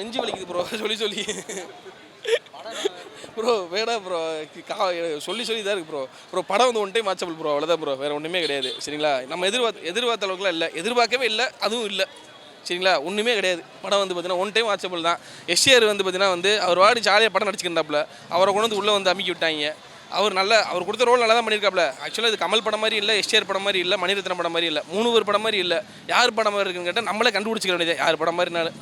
நெஞ்சு வலிக்குது ப்ரோ சொல்லி சொல்லி. ப்ரோ வேடா ப்ரோ சொல்லி சொல்லி தான் இருக்கு ப்ரோ ப்ரோ படம் வந்து ஒன் டைம் வாட்சபிள் ப்ரோ அவ்வளோதான் ப்ரோ வேறு ஒன்றுமே கிடையாது. சரிங்களா? நம்ம எதிர்பார்த்த எதிர்பார்த்த அளவுக்குலாம் இல்லை. எதிர்பார்க்கவே இல்லை. அதுவும் இல்லை. சரிங்களா? ஒன்றுமே கிடையாது. படம் வந்து பார்த்தீங்கன்னா ஒன் டைம் வாட்சபிள் தான். எஸ்ஏஆர் வந்து பார்த்தீங்கன்னா வந்து அவர் வாடி ஜாலியாக படம் நடிச்சுக்கிட்டாப்புல. அவரை கொண்டு வந்து உள்ளே வந்து அமுக்கி விட்டாங்க. அவர் நல்ல அவர் கொடுத்த ரோல் நல்லா தான் பண்ணியிருக்காப்ல ஆக்சுவலாக இது கமல் படம் மாதிரி இல்லை எஸ்டிஆர் படம் மாதிரி இல்லை மணிரத்னம் படம் மாதிரி இல்லை. மூணு பேர் படம் மாதிரி இல்லை. யார் படம் மாதிரி இருக்குன்னு கேட்டால் நம்மளே கண்டுபிடிச்சிக்க வேண்டியது யார் படம் மாதிரினாலும்.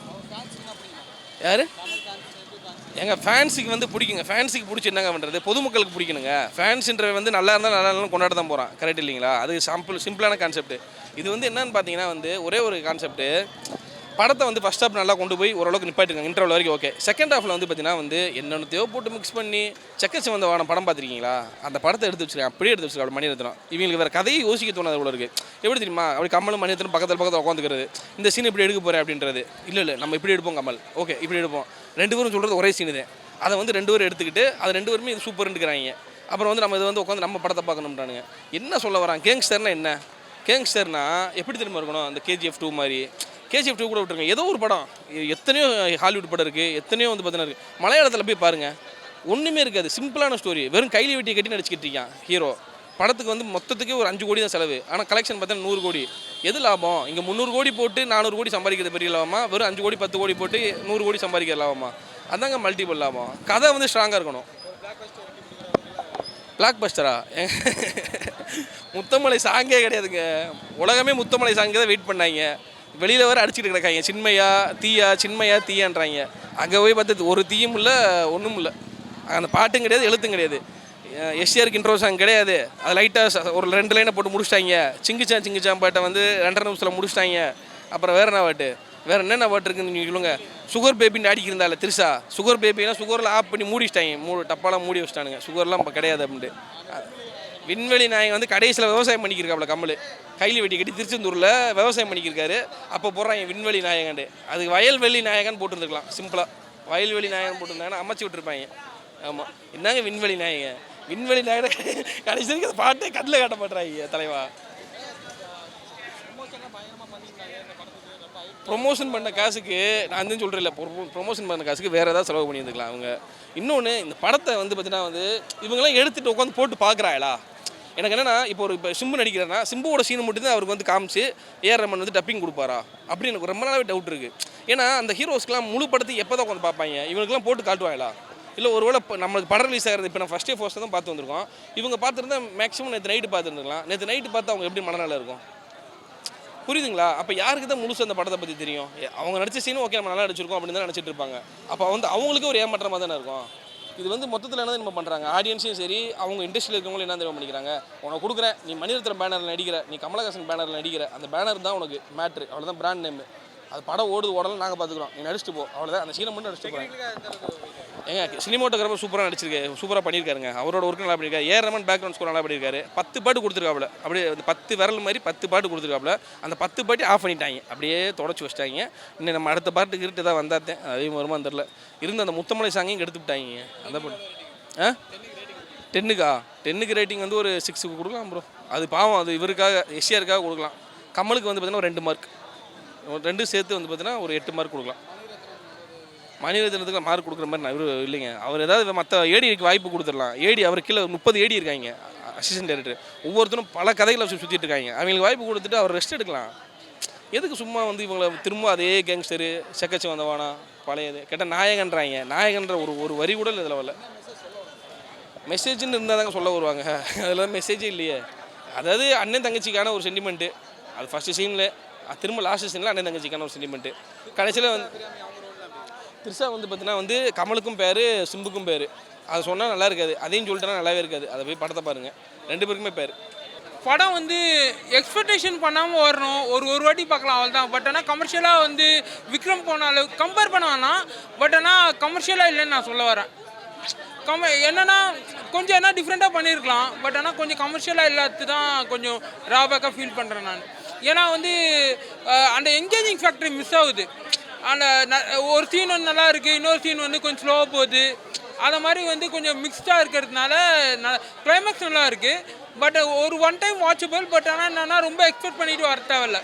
யார்? எங்க ஃபேன்ஸுக்கு வந்து பிடிக்குங்க. ஃபேன்ஸுக்கு பிடிச்சி என்னங்க பண்ணுறது பொதுமக்களுக்கு பிடிக்கணுங்க. ஃபேன்ஸுன்ற வந்து நல்லா இருந்தால் நல்லா இருந்தாலும் கொண்டாட தான் போகிறான் கரெக்ட் இல்லைங்களா? அது சாம்பிள் சிம்பிளான கான்செப்ட் இது வந்து என்னன்னு பார்த்தீங்கன்னா வந்து ஒரே ஒரு கான்செப்ட்டு படத்தை வந்து ஃபஸ்ட் ஹாஃப் நல்லா கொண்டு போய் ஓரளவுக்கு நிப்பாட்டிருக்காங்க. இன்டர்வல் வரைக்கும் ஓகே செகண்ட் ஹாஃபில் வந்து பார்த்தீங்கன்னா வந்து என்னென்னத்தையோ போட்டு மிக்ஸ் பண்ணி செக்கச்சி வந்த வான படம் பார்த்துருக்கீங்களா? அந்த படத்தை எடுத்து வச்சிருக்காங்க. அப்படியே எடுத்து வச்சுருக்கேன் மணி எடுத்துடும் இவங்களுக்கு வேறு கதையை யோசிக்க தோணாது போல இருக்குது எப்படி தெரியுமா? அப்படி கமலும் மணிரத்னம் பக்கத்தில் பக்கத்தில் உட்காந்துக்கிறது இந்த சீன் இப்படி எடுக்க போகிறேன் அப்படின்றது. இல்லை இல்லை நம்ம இப்படி எடுப்போம் கமல். ஓகே இப்படி எடுப்போம். ரெண்டு பேரும் சொல்கிறது ஒரே சீனு தான் அதை வந்து ரெண்டு பேரும் எடுத்துக்கிட்டு அது ரெண்டு பேருமே இது சூப்பர்ன்னுக்கிறாங்க அப்புறம் வந்து நம்ம இது வந்து உட்காந்து நம்ம படத்தை பார்க்கணும்ன்றானுங்க. என்ன சொல்ல வரான்? கேங்ஸ்டர்னா என்ன? கேங்ஸ்டர்னா எப்படி தெரியுமா இருக்கணும்? அந்த கேஜிஎஃப் டூ மாதிரி. கேஜிஎஃப் டூ கூட விட்டுருங்க. ஏதோ ஒரு படம். எத்தனையோ ஹாலிவுட் படம் இருக்குது எத்தனையோ வந்து பார்த்தீங்கன்னா இருக்குது மலையாளத்தில் போய் பாருங்கள் ஒன்றுமே இருக்காது. சிம்பிளான ஸ்டோரி வெறும் கைலி வெட்டி கட்டி நடிச்சுக்கிட்டு இருக்கான் ஹீரோ படத்துக்கு வந்து மொத்தத்துக்கே ஒரு அஞ்சு கோடி தான் செலவு. ஆனால் கலெக்ஷன் பார்த்தா நூறு கோடி. எது லாபம்? இங்கே முந்நூறு கோடி போட்டு நானூறு கோடி சம்பாதிக்கிறது பெரிய லாபமா? வெறும் அஞ்சு கோடி பத்து கோடி போட்டு நூறு கோடி சம்பாதிக்கிற லாபமா? அதாங்க மல்டிபிள் லாபம். கதை வந்து ஸ்ட்ராங்காக இருக்கணும். பிளாக் பஸ்டரா முத்தமலை சாங்கே கிடையாதுங்க. உலகமே முத்தமலை சாங்கே தான் வெயிட் பண்ணாங்க. வெளியில் வர அடிச்சுட்டு கிடக்காங்க. சின்மையா தீயா சின்மையா தீயான்றாங்க. அங்கே போய் பார்த்து ஒரு தீயும் இல்லை ஒன்றும் இல்லை. அந்த பாட்டும் கிடையாது எழுத்தும் கிடையாது. எஸ்ஆருக்கு இன்ட்ரோ சாங் கிடையாது. அது லைட்டாக ஒரு ரெண்டு லைனை போட்டு முடிச்சிட்டாங்க. சிங்கிச்சான் சிங்கிச்சான் பாட்டை வந்து ரெண்டரை நிமிஷத்தில் முடிச்சிட்டாங்க. அப்புறம் வேறு என்ன பாட்டு? வேறு என்னென்ன பாட்டு இருக்குன்னு நீங்கள் சொல்லுங்க. சுகர் பேபின்னு அடிக்கிருந்தால திருசா. சுகர் பேபினா சுகரில் ஆஃப் பண்ணி மூடிச்சிட்டாங்க. மூ டப்பாலாம் மூடி வச்சிட்டானுங்க. சுகர்லாம் இப்போ கிடையாது அப்படின்ட்டு. விண்வெளி நாயகன் வந்து கடைசியில் விவசாயம் பண்ணிக்கிருக்காப்ல கம்மல் கையில் வெட்டி கட்டி திருச்செந்தூரில் விவசாயம் பண்ணிக்கிருக்காரு. அப்போ போடுறாங்க விண்வெளி நாயகன்ட்டு. அதுக்கு வயல்வெளி நாயகன் போட்டுருந்துருக்கலாம். சிம்பிளாக வயல்வெளி நாயகன் போட்டிருந்தாங்கன்னா அமைச்சு விட்டுருப்பாங்க. ஆமாம் என்னங்க விண்வெளி நாயகன். விண்வெளி நாயகன் கடைசி வரைக்கும் அந்த பாட்டே கண்ணில் காட்ட மாட்டுறாங்க தலைவா. ப்ரொமோஷன் பண்ண காசுக்கு நான் வந்து சொல்கிறேன் ப்ரொமோஷன் பண்ண காசுக்கு வேறு ஏதாவது செலவு பண்ணியிருந்துக்கலாம் அவங்க. இன்னொன்று இந்த படத்தை வந்து பார்த்தீங்கன்னா வந்து இவங்கெல்லாம் எடுத்துகிட்டு உட்காந்து போட்டு பார்க்குறாங்களா? எனக்கு என்னென்னா இப்போ ஒரு இப்போ சிம்பு நடிக்கிறேன்னா சிம்புவோட சீன் மட்டும்தான் அவருக்கு வந்து காமிச்சு ஏஆர் ரமன் வந்து டப்பிங் கொடுப்பாரா? அப்படின்னு எனக்கு ரொம்ப நாளாவே டவுட் இருக்குது ஏன்னா அந்த ஹீரோஸ்க்குலாம் முழு படத்தை எப்போ தான் உட்காந்து பார்ப்பாங்க? இவங்களுக்குலாம் போட்டு காட்டுவாங்களா? இல்லை ஒருவேளை இப்போ நம்மளுக்கு படம் ரிலீஸ் ஆகிறது இப்போ நான் ஃபஸ்ட் டே ஃபர்ஸ்ட் தான் பார்த்து வந்திருக்கோம். இவங்க பார்த்துருந்தா மேக்ஸிமம் நேற்று நைட்டு பார்த்துருந்துருக்கலாம். நேற்று நைட்டு பார்த்து அவங்க எப்படி மனநிலை இருக்கும்? புரியுதுங்களா? அப்போ யாருக்கு தான் முழுசு அந்த படத்தை பற்றி தெரியும்? அவங்க நடிச்ச சீனும் ஓகே நம்ம நல்லா நடிச்சிருக்கோம் அப்படின்னு தான் நினச்சிட்டு இருப்பாங்க. அப்போ வந்து அவங்களுக்கு ஒரு ஏமாற்றமாக தானே இருக்கும்? இது வந்து மொத்தத்தில் என்ன நம்ம பண்ணுறாங்க ஆடியன்ஸையும் சரி அவங்க இண்டஸ்ட்ரியில் இருக்கவங்களும் என்ன தெரியும் பண்ணிக்கிறாங்க? உனக்கு கொடுக்குறேன் நீ மணிரத்னம் பேனரில் நடிக்கிற நீ கமலஹாசன் பேனரில் நடிக்கிற அந்த பேனர் தான் உனக்கு மேட்ரு அவ்வளோதான் பிராண்ட் நேமு அது படம் ஓடுது ஓடலாம் நாங்கள் பார்த்துக்குறோம். நீ நடிச்சிட்டு போ. அவ்வளோதான் அந்த சீனை மட்டும் நடிச்சிட்டு போகிறேன் ஏங்க சினிமோட்டோகிராஃபர் சூப்பராக நடிச்சிருக்கு சூப்பராக பண்ணியிருக்காருங்க. அவரோட ஒர்க்கு நல்லா பண்ணியிருக்காரு. ஏ ரமன் பேக்ரவுண்ட் ஸ்கோர் நல்லா பண்ணியிருக்காரு. பத்து பாட்டு கொடுத்துருக்காப்புல. அப்படியே பத்து விரல் மாதிரி பத்து பாட்டு கொடுத்துருக்காப்புல. அந்த பத்து பாட்டு ஆஃப் பண்ணிட்டாங்க. அப்படியே தொடச்சி வச்சிட்டாங்க. இன்னும் நம்ம அடுத்த பாட்டுக்கு இருட்டு தான் வந்தாத்தேன் அதையும் வருமான்னு தெரில இருந்த அந்த முத்தமலை சாங்கையும் கெடுத்து விட்டாங்க. அந்த பாட்டு. ஆ? டென்னுக்கா? டென்னுக்கு ரேட்டிங் வந்து ஒரு சிக்ஸுக்கு கொடுக்கலாம் ப்ரோ அது பாவம். அது இவருக்காக எஸ்ஆருக்காக கொடுக்கலாம். கமலுக்கு வந்து பார்த்தீங்கன்னா ஒரு ரெண்டு மார்க் ரெண்டும் சேர்த்து வந்து பார்த்தீங்கன்னா ஒரு எட்டு மார்க் கொடுக்கலாம். மணிரத்னத்துக்கு மார்க் கொடுக்குற மாதிரி நான் இவர் இல்லைங்க. அவர் ஏதாவது மற்ற ஏடிக்கு வாய்ப்பு கொடுத்துடலாம். ஏடி அவர் கீழே முப்பது ஏடி இருக்காங்க. அசிஸ்டன்ட் டைரக்டர் ஒவ்வொருத்தரும் பல கதைகளை சுற்றிட்டு இருக்காங்க. அவங்களுக்கு வாய்ப்பு கொடுத்துட்டு அவர் ரெஸ்ட் எடுக்கலாம். எதுக்கு சும்மா வந்து இவங்களை திரும்ப அதே கேங்ஸ்டரு செக்கச்சி வந்தவானா? பழையது. கேட்டால் நாயகன்றாங்க. நாயகன்ற ஒரு ஒரு வரி கூட இல்லை இதில் வரல மெசேஜ்னு இருந்தால் தாங்க சொல்ல வருவாங்க. அதில் மெசேஜே இல்லையே. அதாவது அண்ணன் தங்கச்சிக்கான ஒரு சென்டிமெண்ட்டு அது ஃபஸ்ட்டு சீனில் திரும்ப லாஸ்ட் சீனில் அண்ணன் தங்கச்சிக்கான ஒரு சென்டிமெண்ட்டு கடைசியில் வந்து த்ரிஷா வந்து பார்த்தீங்கன்னா வந்து கமலுக்கும் பேர் சிம்புக்கும் பேர். அதை சொன்னால் நல்லா இருக்காது. அதையும் சொல்லிட்டா நல்லாவே இருக்காது. அதை போய் படத்தை பாருங்கள் ரெண்டு பேருக்குமே பேர். படம் வந்து எக்ஸ்பெக்டேஷன் பண்ணாமல் வரணும் ஒரு ஒரு வாட்டி பார்க்கலாம் அவள் தான் பட் ஆனால் கமர்ஷியலாக வந்து விக்ரம் போன அளவுக்கு கம்பேர் பண்ண வேணாம் பட் ஆனால் கமர்ஷியலாக இல்லைன்னு நான் சொல்ல வரேன். கம என்னென்னா கொஞ்சம் என்ன டிஃப்ரெண்ட்டாக பண்ணியிருக்கலாம். பட் ஆனால் கொஞ்சம் கமர்ஷியலாக இல்லாத்து தான் கொஞ்சம் ராபேக்காக ஃபீல் பண்ணுறேன் நான். ஏன்னா வந்து அந்த என்கேஜிங் ஃபேக்டரி மிஸ் ஆகுது. அந்த ந- ஒரு சீன் வந்து நல்லா இருக்குது இன்னொரு சீன் வந்து கொஞ்சம் ஸ்லோவாக போகுது. அதை மாதிரி வந்து கொஞ்சம் மிக்ஸ்டாக இருக்கிறதுனால கிளைமேக்ஸ் நல்லா இருக்குது பட் ஒரு ஒன் டைம் வாட்சபிள் பட் ஆனால் என்னன்னா ரொம்ப எக்ஸ்பெக்ட் பண்ணிட்டு வர தேவையில்ல.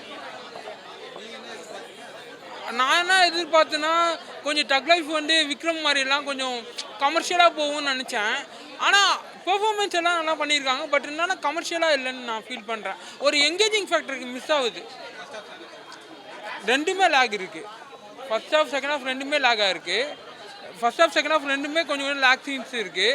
நான் என்ன எதிர்பார்த்தேன்னா கொஞ்சம் டக் லைஃப் வந்து விக்ரம் மாதிரிலாம் கொஞ்சம் கமர்ஷியலாக போகும்னு நினச்சேன். ஆனால் பெர்ஃபார்மன்ஸ் எல்லாம் நல்லா பண்ணியிருக்காங்க பட் என்னன்னா கமர்ஷியலாக இல்லைன்னு நான் ஃபீல் பண்ணுறேன் ஒரு என்கேஜிங் ஃபேக்டருக்கு மிஸ் ஆகுது. ரெண்டுமே லேக் இருக்குது ஃபர்ஸ்ட் ஹாஃப் செகண்ட் ஹாஃப் ரெண்டுமே லேக் ஆயிருக்கு ஃபர்ஸ்ட் ஹாஃப் செகண்ட் ஹாஃப் ரெண்டுமே கொஞ்சம் கொஞ்சம் லேக் சீன்ஸ் இருக்குது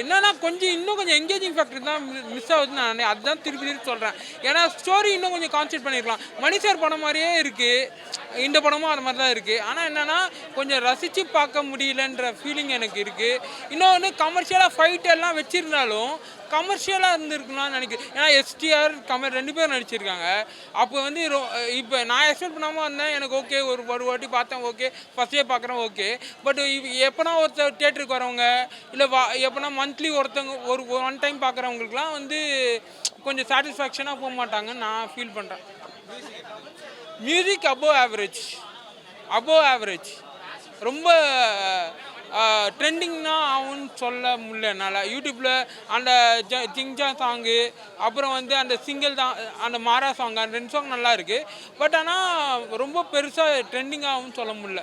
என்னன்னா கொஞ்சம் இன்னும் கொஞ்சம் எங்கேஜிங் ஃபேக்டர் தான் மிஸ் ஆகுதுன்னு நான் நினை- அதுதான் திருப்பி திருப்பி சொல்கிறேன் ஏன்னா ஸ்டோரி இன்னும் கொஞ்சம் கான்சென்ட் பண்ணியிருக்கலாம் மணிசார் படம் மாதிரியே இருக்குது இந்த படமும் அது மாதிரி தான் இருக்குது ஆனால் என்னென்னா கொஞ்சம் ரசித்து பார்க்க முடியலன்ற ஃபீலிங் எனக்கு இருக்குது இன்னொன்று கமர்ஷியலாக ஃபைட் எல்லாம் வச்சுருந்தாலும் கமர்ஷியலாக இருந்திருக்குன்னு நினைக்கிறேன். ஏன்னா எஸ்டிஆர் கமர் ரெண்டு பேரும் நடிச்சிருக்காங்க. அப்போ வந்து இப்போ நான் எக்ஸ்பெக்ட் பண்ணாமல் வந்தேன். எனக்கு ஓகே ஒரு ஒரு வாட்டி பார்த்தேன் ஓகே ஃபஸ்ட்டே பார்க்குறேன் ஓகே பட் எப்போனா ஒருத்தர் தேட்டருக்கு வரவங்க இல்லை வா எப்போனா மந்த்லி ஒருத்தவங்க ஒரு ஒன் டைம் பார்க்குறவங்களுக்குலாம் வந்து கொஞ்சம் சாட்டிஸ்ஃபேக்ஷனாக போக மாட்டாங்கன்னு நான் ஃபீல் பண்ணுறேன் music above average above average ரொம்ப ட்ரெண்டிங்னா ஆகும்னு சொல்ல முடியல என்னால். யூடியூப்பில் அந்த ஜ ஜிங்ஜா சாங்கு அப்புறம் வந்து அந்த சிங்கிள் தான் அந்த மாரா சாங் அந்த ரெண்டு சாங் நல்லா இருக்குது பட் ஆனால் ரொம்ப பெருசாக ட்ரெண்டிங் ஆகும்னு சொல்ல முடியல.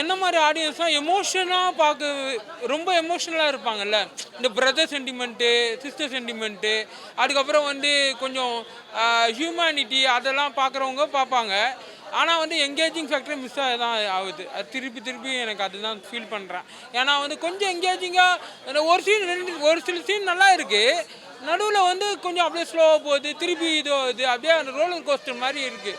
என்ன மாதிரி ஆடியன்ஸ்லாம் எமோஷனாக பார்க்க ரொம்ப எமோஷ்னலாக இருப்பாங்கல்ல. இந்த பிரதர் சென்டிமெண்ட்டு சிஸ்டர் சென்டிமெண்ட்டு அதுக்கப்புறம் வந்து கொஞ்சம் ஹியூமனிட்டி அதெல்லாம் பார்க்குறவங்க பார்ப்பாங்க. ஆனால் வந்து எங்கேஜிங் ஃபேக்டரி மிஸ் ஆக தான் ஆகுது. அது திருப்பி திருப்பி எனக்கு அதுதான் ஃபீல் பண்ணுறேன் ஏன்னா வந்து கொஞ்சம் எங்கேஜிங்காக ஒரு சீன் ரெண்டு ஒரு சில சீன் நல்லா இருக்குது நடுவில் வந்து கொஞ்சம் அப்படியே ஸ்லோவாக போகுது. திருப்பி இது ஆகுது. அப்படியே அந்த ரோலர் கோஸ்டர் மாதிரி இருக்குது